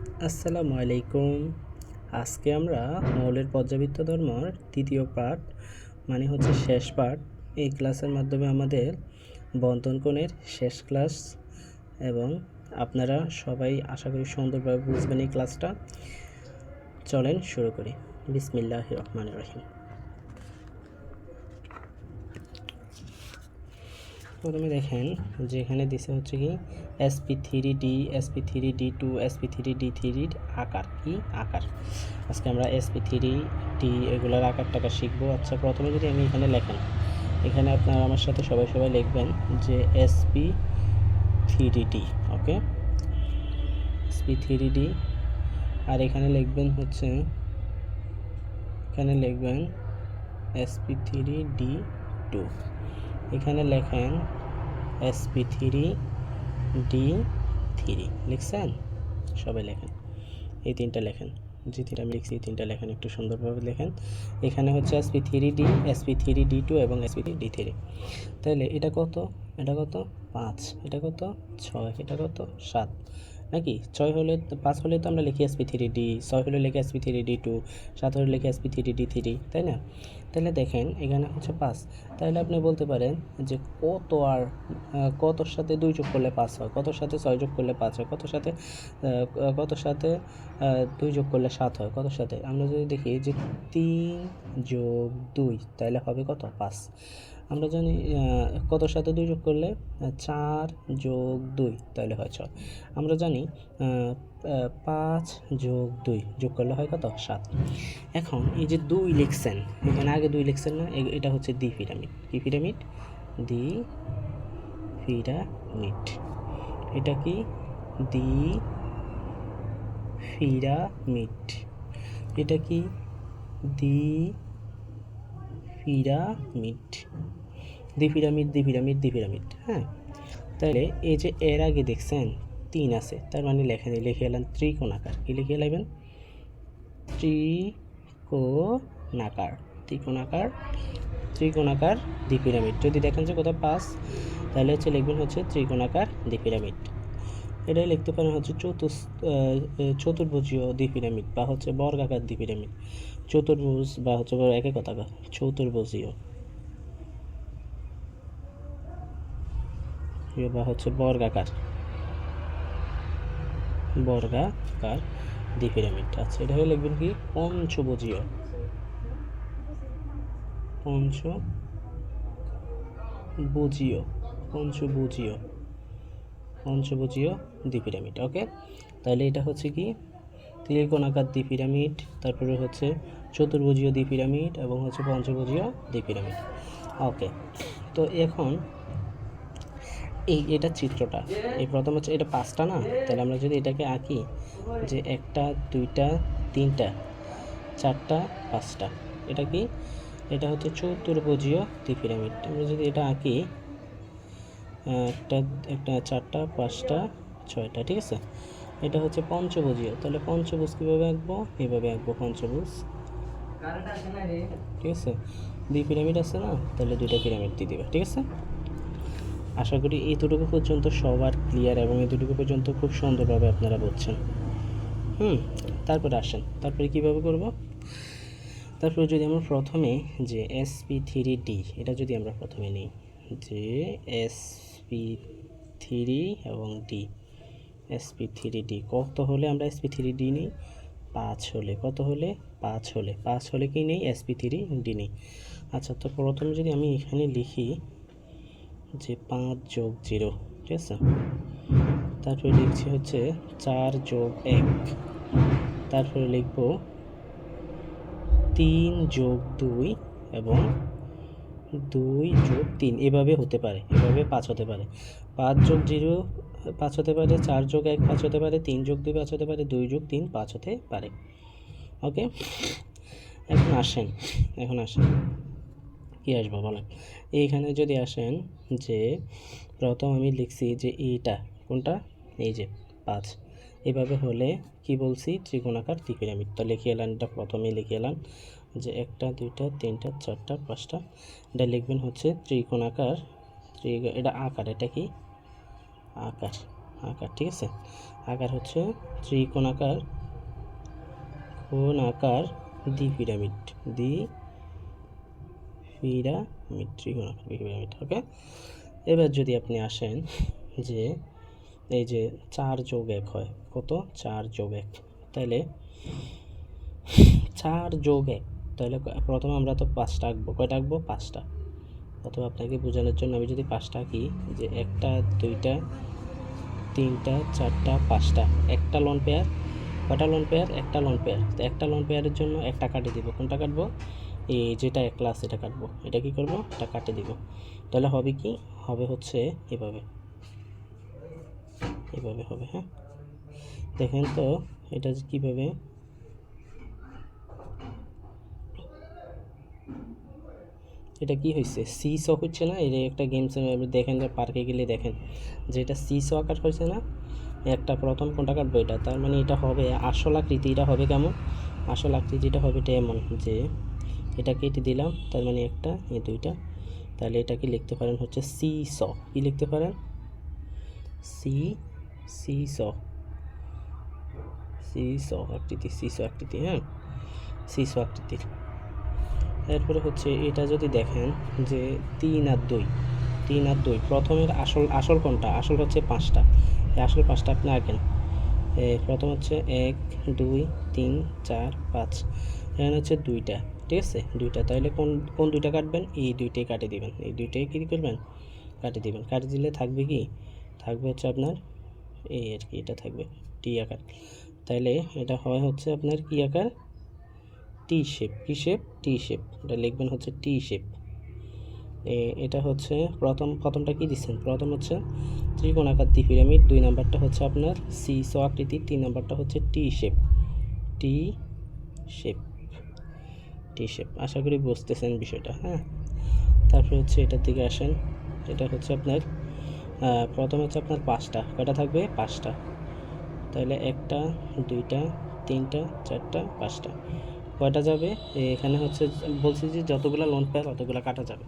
আসসালামু আলাইকুম। আজকে আমরা মৌলের পর্যাবৃত্ত ধর্মর তৃতীয় পাঠ মানে হচ্ছে শেষ পাঠ। এই ক্লাসের মাধ্যমে আমাদের বন্ধন কোণের শেষ ক্লাস এবং আপনারা সবাই আশা করি সুন্দরভাবে বুঝবেন এই ক্লাসটা। চলেন শুরু করি। বিসমিল্লাহ রহমান রহিম। প্রথমে দেখেন যে এখানে দিছে হচ্ছে কি S P three D S P three D two S P three D থ্রির আকার কি? আকার। আজকে আমরা এসপি থ্রি ডি এগুলোর আকার টাকা শিখব। আচ্ছা প্রথমে যদি আমি এখানে লেখেন, এখানে আপনারা আমার সাথে সবাই সবাই লিখবেন যে S P three D okay S P three D আর এখানে লিখবেন হচ্ছে, এখানে লিখবেন এসপি থ্রি ডি টু এখানে লেখেন এসপি থ্রি ডি থ্রি লিখছেন? সবাই লেখেন। এই তিনটা লেখেন। যে তিনটা আমি লিখছি, এই তিনটা লেখেন একটু সুন্দরভাবে লেখেন। এখানে হচ্ছে S P three D S P three D two এবং এসপি ডি থ্রি তাহলে এটা কত? এটা কত? পাঁচ। এটা কত? ছয়। এটা কত? সাত। নাকি? ছয় হলে পাঁচ হলে তো আমরা লিখি এসপি থ্রি ডি ছয় হলে লিখি এসপি থ্রি ডি টু সাত হলে লিখি এসপি থ্রি ডি থ্রি তাই না? তাহলে দেখেন, এখানে হচ্ছে পাঁচ। তাহলে আপনি বলতে পারেন যে কত আর কতর সাথে দুই যোগ করলে পাঁচ হয়? কতর সাথে ছয় যোগ করলে পাঁচ হয়? কতর সাথে কতর সাথে দুই যোগ করলে সাত হয়? কতর সাথে? আমরা যদি দেখি যে তিন যোগ দুই, তাহলে হবে কত? পাঁচ। আমরা জানি কতর সাথে দুই যোগ করলে? চার যোগ দুই তাহলে হয় ছয়। আমরা জানি পাঁচ যোগ দুই, যোগ করলে হয় কত? সাত। এখন এই যে দুই লিখছেন, এখানে আগে দুই লিখছেন না এটা হচ্ছে দ্বি পিরামিড। কি পিরামিড? দ্বি পিরামিড। এটা কি? দ্বি পিরামিড। এটা কি? দ্বি পিরামিড। দ্বি পিরামিড দি পিরামিড দি পিরামিড হ্যাঁ? তাহলে এই যে এর আগে দেখছেন, তিন আছে, তার মানে লেখেন লিখে এলাম ত্রিকোণাকার। কি লিখে এলাইবেন? ত্রিকোণাকার ত্রিকোণাকার ত্রিকোণাকার দ্বিপিরামিড যদি দেখেন যে কোথাও পাঁচ, তাহলে হচ্ছে লিখবেন হচ্ছে ত্রিকোণাকার দ্বিপিরামিড এটাই লিখতে পারেন হচ্ছে আহ, চতুর্ভুজীয় দ্বিপিরামিড বা হচ্ছে বর্গাকার দ্বিপিরামিড। চতুর্ভুজ বা হচ্ছে একই কথা চতুর্ভুজীয়। ইয়ে বা হচ্ছে বর্গাকার। বর্গাকার দ্বিপিরামিড। আচ্ছা এটা হলে লিখবেন কি? পঞ্চভুজীয়। পঞ্চভুজীয়। পঞ্চভুজীয়। পঞ্চভুজীয় দ্বিপিরামিড ওকে তাহলে এটা হচ্ছে কি? ত্রিকোণাকার দ্বিপিরামিড তারপরে হচ্ছে চতুর্ভুজীয় দ্বিপিরামিড এবং হচ্ছে পঞ্চভুজীয় দ্বিপিরামিড ওকে তো এখন এই এটা চিত্রটা, এই প্রথম হচ্ছে এটা পাঁচটা না? তাহলে আমরা যদি এটাকে আঁকি যে একটা, দুইটা, তিনটা, চারটা, পাঁচটা, এটা কি? এটা হচ্ছে চতুর্ভুজীয় ত্রিপিরামিড আমরা যদি এটা আঁকি একটা একটা চারটা, পাঁচটা, ছয়টা, ঠিক আছে? এটা হচ্ছে পঞ্চভুজীয়। তাহলে পঞ্চভুজ কীভাবে আঁকবো? এইভাবে আঁকবো পঞ্চভুজ। ঠিক আছে? দুই পিরামিড আছে না? তাহলে দুইটা পিরামিড দিয়ে দিবে, ঠিক আছে? আশা করি এতটুকু পর্যন্ত সবার ক্লিয়ার এবং এতটুকু পর্যন্ত খুব সুন্দরভাবে আপনারা বুঝছেন। হুম? তারপরে আসেন। তারপরে কীভাবে করব? তারপরে যদি আমরা প্রথমে যে এসপি থ্রি ডি এটা যদি আমরা প্রথমে নিই, যে এসপি থ্রি এবং D S P three D কত হলে আমরা এসপি থ্রি ডি নিই? পাঁচ হলে। কত হলে? পাঁচ হলে। পাঁচ হলে কি নেই? এসপি থ্রি ডি নেই। আচ্ছা তো প্রথমে যদি আমি এখানে লিখি যে পাঁচ যোগ জিরো, ঠিক আছে? তারপরে লিখছি হচ্ছে চার যোগ এক। তারপরে লিখব তিন যোগ দুই এবং দুই যোগ তিন, এভাবে হতে পারে, এভাবে পাঁচ হতে পারে। পাঁচ যোগ জিরো, পাঁচ হতে পারে চার যোগ এক, পাঁচ হতে পারে তিন যোগ দুই, পাঁচ হতে পারে দুই যোগ তিন, পাঁচ হতে পারে। ওকে? এখন আসেন এখন আসেন। কী আসব বলেন? এইখানে যদি আসেন যে, প্রথম আমি লিখছি যে এইটা, কোনটা? এই যে, পাঁচ। এভাবে হলে কি বলছি? ত্রিকোণাকার ত্রিপিরামিড। তো লিখে এলাম এটা, প্রথমেই লিখে এলাম। যে একটা, দুইটা, তিনটা, চারটা, পাঁচটা, এটা লিখবেন হচ্ছে ত্রিকোণাকার ত্রি এটা আকার, এটা কি? আকার আকার, ঠিক আছে? আকার হচ্ছে ত্রিকোণাকার কোন আকার দ্বি পিরামিড দ্বি পিরামিড ত্রিকোণাকার দ্বি পিরামিড ওকে? এবার যদি আপনি আসেন যে এই যে চার যোগ এক হয়, কত? চার যোগ এক তাহলে চার যোগ এক তাহলে প্রথমে আমরা তো পাঁচটা আঁকবো। কয়টা আঁকবো? পাঁচটা। অথবা আপনাকে বোঝানোর জন্য আমি যদি পাঁচটা আঁকি, যে একটা, দুইটা, তিনটা, চারটা, পাঁচটা, একটা লোন পেয়ার কটা লোন পেয়ার একটা লোন পেয়ার তো একটা লোন পেয়ারের জন্য একটা কাটে দিব। কোনটা কাটবো? এই যেটা এক ক্লাস এটা কাটবো। এটা কি করব? এটা কাটে দিব। তাহলে হবে কি? হবে হচ্ছে এভাবে। এভাবে হবে হ্যাঁ? দেখেন তো, এটা কীভাবে এটা কি হয়েছে সি স হচ্ছে না? এই একটা গেমস দেখেন যে পার্কে গেলে দেখেন যে এটা সি স আকার হয়েছে না? একটা প্রথম কোনটা কাটবো এটা? তার মানে এটা হবে আসল আকৃতি, এটা হবে কেমন? আসল আকৃতিটা হবে এটা এমন যে এটা কেটে দিলাম, তার মানে একটা এই দুইটা। তাহলে এটাকে লিখতে পারেন হচ্ছে সি স কি লিখতে পারেন? See seesaw seesaw আকৃতি, সি স আকৃতি হ্যাঁ? সি স আকৃতির। এরপরে হচ্ছে এটা যদি দেখেন যে তিন আর দুই, তিন আর দুই, প্রথমের আসল আসল কোনটা আসল হচ্ছে পাঁচটা, এই আসল পাঁচটা আপনি আঁকেন প্রথম হচ্ছে এক, দুই, তিন, চার, পাঁচ, এখানে হচ্ছে দুইটা, ঠিক আছে? দুইটা, তাহলে কোন কোন দুইটা কাটবেন? এই দুইটাই কাটে দিবেন, এই দুইটাই কী করবেন? কাটে দিবেন, কাটে দিলে থাকবে কি? থাকবে হচ্ছে আপনার এই আর কি, এটা থাকবে টি আকার, তাহলে এটা হয় হচ্ছে আপনার কি আকার? টি শেপ কি শেপ টি শেপ এটা লিখবেন হচ্ছে টি শেপ এটা হচ্ছে প্রথম, প্রথমটা কি দিচ্ছেন? প্রথম হচ্ছে ত্রিকোণাকার পিরামিড, দুই নাম্বারটা হচ্ছে আপনার সি স আকৃতি, তিন নাম্বারটা হচ্ছে T shape T shape T shape আশা করি বুঝতেছেন বিষয়টা হ্যাঁ? তারপরে হচ্ছে এটার দিকে আসেন, এটা হচ্ছে আপনার প্রথম হচ্ছে আপনার পাঁচটা, কয়টা থাকবে? পাঁচটা। তাহলে একটা, দুইটা, তিনটা, চারটা, পাঁচটা। কয়টা যাবে? এখানে হচ্ছে বলছি যে যতগুলো লোন পেয়ার ততগুলো কাটা যাবে।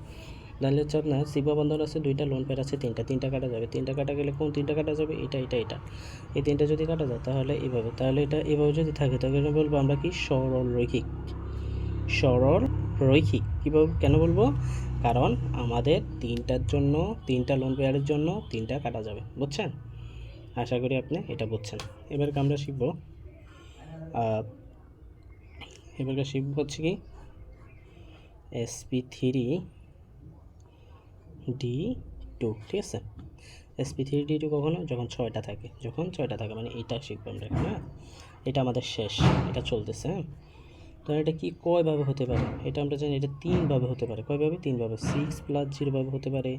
তাহলে হচ্ছে আপনার শিবা বন্ধন আছে, দুইটা লোন পেয়ার আছে, তিনটা তিনটা কাটা যাবে। তিনটা কাটা গেলে কোন তিনটা কাটা যাবে? এটা এটা এটা। এই তিনটা যদি কাটা যায় তাহলে এইভাবে তাহলে এটা এভাবে যদি থাকে তাহলে বলব আমরা কি? সরল রৈখিক। সরল রৈখিক। কীভাবে, কেন বলব? কারণ আমাদের তিনটার জন্য, তিনটা লোন পেয়ারের জন্য তিনটা কাটা যাবে। বুঝছেন? আশা করি আপনি এটা বুঝছেন। এবার আমরা শিখব এবার শিখব হচ্ছে কি? এসপি থ্রি ডি টু ঠিক আছে? এসপি থ্রি ডি টু কখনো যখন ছয়টা থাকে, যখন ছয়টা থাকে মানে এটা শিখব আমরা এখন হ্যাঁ? এটা আমাদের শেষ, এটা চলতেছে হ্যাঁ? তো এটা কি কয়ভাবে হতে পারে? এটা আমরা জানি এটা তিনভাবে হতে পারে। কয়ভাবে তিনভাবে সিক্স প্লাস জিরোভাবে হতে পারে,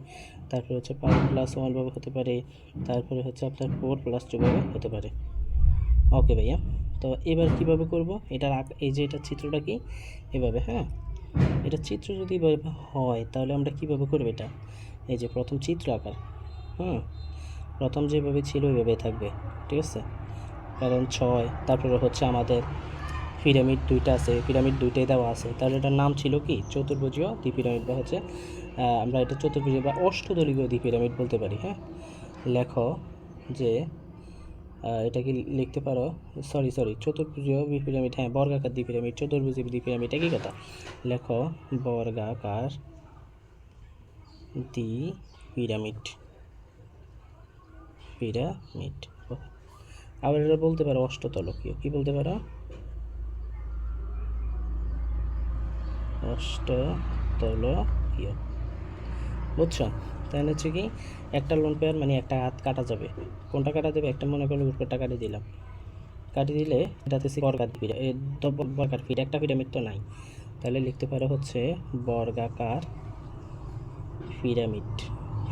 তারপরে হচ্ছে ফাইভ প্লাস ওয়ানভাবে হতে পারে, তারপরে হচ্ছে আপনার ফোর প্লাস টুভাবে হতে পারে। ওকে ভাইয়া? তো এবার কীভাবে করব? এটার এই যে এটা চিত্রটা কি? এভাবে হ্যাঁ? এটা চিত্র যদি এভাবে হয়, তাহলে আমরা কীভাবে করব এটা? এই যে প্রথম চিত্র আকার, হুম? প্রথম যেভাবে ছিল, ওইভাবে থাকবে, ঠিক আছে? কারণ ছয়, তারপরে হচ্ছে আমাদের পিরামিড দুইটা আছে, পিরামিড দুইটাই দেওয়া আছে। তাহলে এটার নাম ছিল কি? চতুর্ভুজীয় দ্বি পিরামিড বা হচ্ছে আমরা এটা চতুর্ভুজীয় বা অষ্টদলীয় দ্বি পিরামিড বলতে পারি হ্যাঁ? লেখো যে এটা কি লিখতে পারো। সরি সরি চতুর্ভুজীয় দ্বি পিরামিড হ্যাঁ বর্গাকার দ্বি পিরামিড চতুর্ভুজী পিরামিড একই কথা। লেখো, বর্গাকার দ্বি পিরামিড পিরামিড আবার এটা বলতে পারো অষ্টতলকীয়। কি বলতে পারো? অষ্টতলকীয়। বুঝছ? তাহলে হচ্ছে কি একটা লোন পেয়ার মানে একটা হাত কাটা যাবে। কোনটা কাটা যাবে? একটা মনে করলে উপরটা কাটিয়ে দিলাম। কাটিয়ে দিলে এটাতে এই তো বর্গাকার পিরা একটা পিরামিড তো নাই। তাহলে লিখতে পারো হচ্ছে বর্গাকার পিরামিড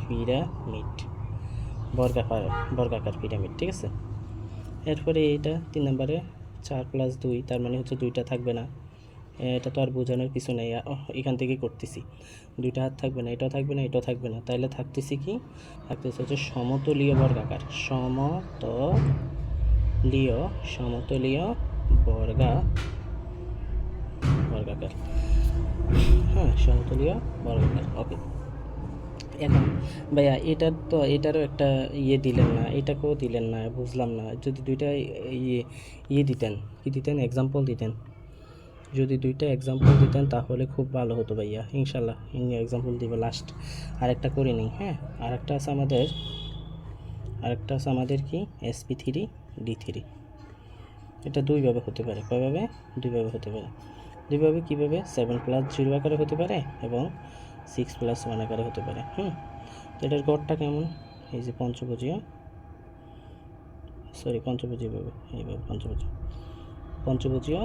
পিরামিড বর্গাকার বর্গাকার পিরামিড ঠিক আছে? এরপরে এইটা তিন নম্বরে চার প্লাস দুই, তার মানে হচ্ছে দুইটা থাকবে না। এটা তো আর বোঝানোর কিছু নেই এখান থেকে করতেছি। দুইটা হাত থাকবে না, এটাও থাকবে না, এটাও থাকবে না। তাহলে থাকতেছি কি? থাকতেছে হচ্ছে সমতলীয় বর্গাকার। সমতলীয় সমতলীয় বর্গা, বর্গাকার। হ্যাঁ সমতলীয় বর্গাকার ওকে এখন, ভাইয়া এটার তো, এটারও একটা ইয়ে দিলেন না, এটাকেও দিলেন না, বুঝলাম না। যদি দুইটা ইয়ে ইয়ে দিতেন, কি দিতেন? এক্সাম্পল দিতেন। যদি দুইটা এক্সাম্পল দিতেন তাহলে খুব ভালো হতো ভাইয়া। ইনশাল্লাহ এক্সাম্পল দিব লাস্ট আরেকটা করে নিই হ্যাঁ? আরেকটা আছে আমাদের, আরেকটা আছে আমাদের কি? এসপি থ্রি ডি থ্রি এটা দুইভাবে হতে পারে। কয়ভাবে? দুইভাবে হতে পারে। দুইভাবে কীভাবে? সেভেন প্লাস জিরো আকারে হতে পারে এবং সিক্স প্লাস ওয়ান আকারে হতে পারে, হুম? তো এটার গড়টা কেমন? এই যে পঞ্চভুজীয়। সরি পঞ্চভুজীয় ভাবে, এইভাবে পঞ্চভুজীয়। পঞ্চভুজীয়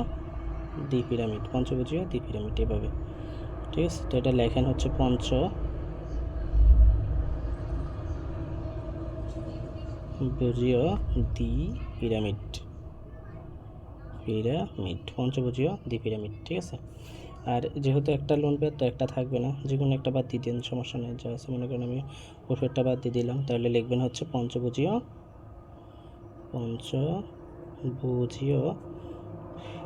দ্বি পিরামিড, পঞ্চভুজীয় দ্বি পিরামিড এভাবে। ঠিক আছে, তো এটা লেখেন হচ্ছে পঞ্চ। ভুজীয় দ্বি পিরামিড। পিরামিড, পঞ্চভুজীয় দ্বি পিরামিড, ঠিক আছে? আর যেহেতু একটা লোন পেয়ে তো একটা থাকবে না। যে কোনো একটা বাদ দিয়ে দিন, সমস্যা নেই, যা আছে মনে করেন আমি ওষুধটা বাদ দিয়ে দিলাম। তাহলে লিখবেন হচ্ছে পঞ্চভুজীয় পঞ্চভুজীয়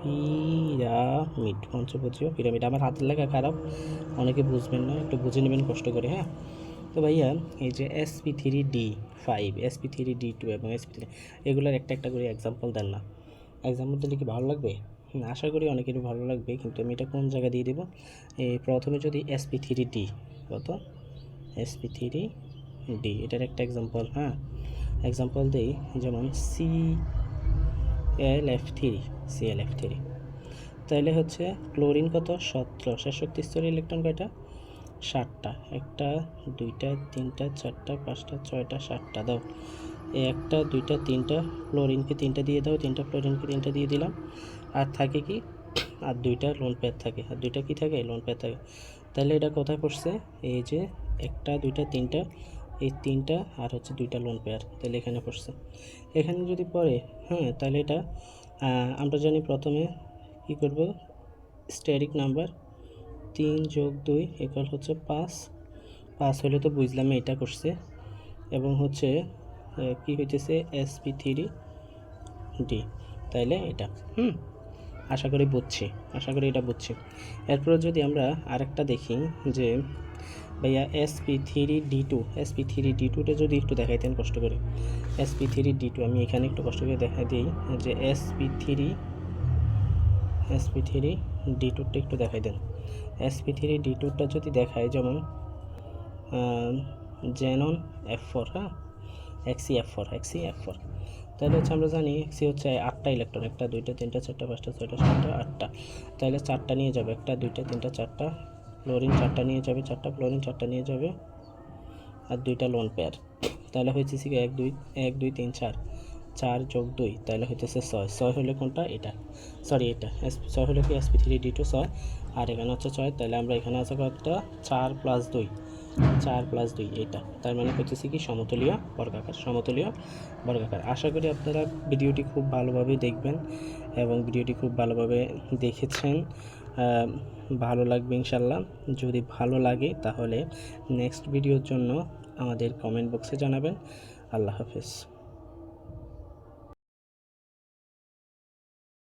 পিরামিড পঞ্চভুজীয় পিরামিড। আমার হাতের লেখা খারাপ। অনেকে বুঝবেন না, একটু বুঝে নেবেন, কষ্ট করে হ্যাঁ? তো ভাইয়া, এই যে S P three D five S P three D two এবং এসপি থ্রি এগুলোর একটা একটা করে এক্সাম্পল দেন না। এক্সাম্পল দিলে কি ভালো লাগবে? আশা করি অনেকেরই ভালো লাগবে, কিন্তু আমি এটা কোন জায়গায় দিয়ে দেবো? এই প্রথমে যদি এসপি থ্রি ডি কত? এসপি থ্রি ডি এটার একটা এক্সাম্পল হ্যাঁ? এক্সাম্পল দিই, যেমন C L F three C L F three তাহলে হচ্ছে ক্লোরিন কত? সতেরো। শেষোক্তি স্তরে ইলেকট্রন কয়টা? ষাটটা একটা, দুইটা, তিনটা, চারটা, পাঁচটা, ছয়টা, সাতটা। দাও। একটা, দুইটা, তিনটা ক্লোরিনকে তিনটা দিয়ে দাও। তিনটা ক্লোরিনকে তিনটা দিয়ে দিলাম। আর থাকে কি? আর দুইটা লোন প্যাড থাকে। আর দুইটা কি থাকে? লোন প্যাড থাকে। তাহলে এটা কোথায় পড়ছে? এই যে একটা, দুইটা, তিনটা এই তিনটা আর হচ্ছে দুইটা লোন পেয়ার তাহলে এখানে পড়ছে। এখানে যদি পড়ে হ্যাঁ তাহলে এটা আমরা জানি প্রথমে কি করব? স্টেরিক নাম্বার তিন যোগ দুই ইকুয়াল হচ্ছে পাঁচ। পাঁচ হলে তো বুঝলাম এটা করছে। এবং হচ্ছে কি হইতেছে? এসপি থ্রি ডি তাইলে এটা, হুম, আশা করি বুঝছি, আশা করি এটা বুঝছি। এরপরে যদি আমরা আরেকটা দেখি যে ভাইয়া S P three D two S P three D টুটা যদি একটু দেখাইতেন কষ্ট করে। এসপি থ্রি ডি টু আমি এখানে একটু কষ্ট করে দেখাই দিই। যে S P three S P three D টুরটা একটু দেখাই দেন। এসপি থ্রি ডি টুরটা যদি দেখায় যেমন জেনন এফ ফোর হ্যাঁ? X E F four X E F four তাহলে হচ্ছে আমরা জানি এক্সি হচ্ছে আটটা ইলেকট্রন, একটা, দুইটা, তিনটা, চারটা, পাঁচটা, ছয়টা, সাতটা, আটটা। তাহলে চারটা নিয়ে যাবে, একটা, দুইটা, তিনটা, চারটা ক্লোরিন চারটা নিয়ে যাবে, চারটা ক্লোরিন চারটা নিয়ে যাবে, আর দুইটা লোন পেয়ার তাহলে হয়েছে কি, এক, দুই এক, দুই, তিন, চার। চার যোগ দুই, তাহলে হইতেছে ছয়। ছয় হলে কোনটা? এটা। সরি এটা। ছয় হলে কি? এসপি থ্রি ডি টু ছয়। আর এখানে হচ্ছে ছয়, তাহলে আমরা এখানে আছে কতটা চার প্লাস দুই। চার প্লাস দুই এটা তার মানে হইতেছে কি? সমতলীয় বর্গাকার সমতলীয় বর্গাকার। আশা করি আপনারা ভিডিওটি খুব ভালোভাবে দেখবেন এবং ভিডিওটি খুব ভালোভাবে দেখেছেন। ভালো লাগবে ইনশাল্লাহ যদি ভালো লাগে তাহলে নেক্সট ভিডিওর জন্য আমাদের কমেন্ট বক্সে জানাবেন। আল্লাহ হাফেজ।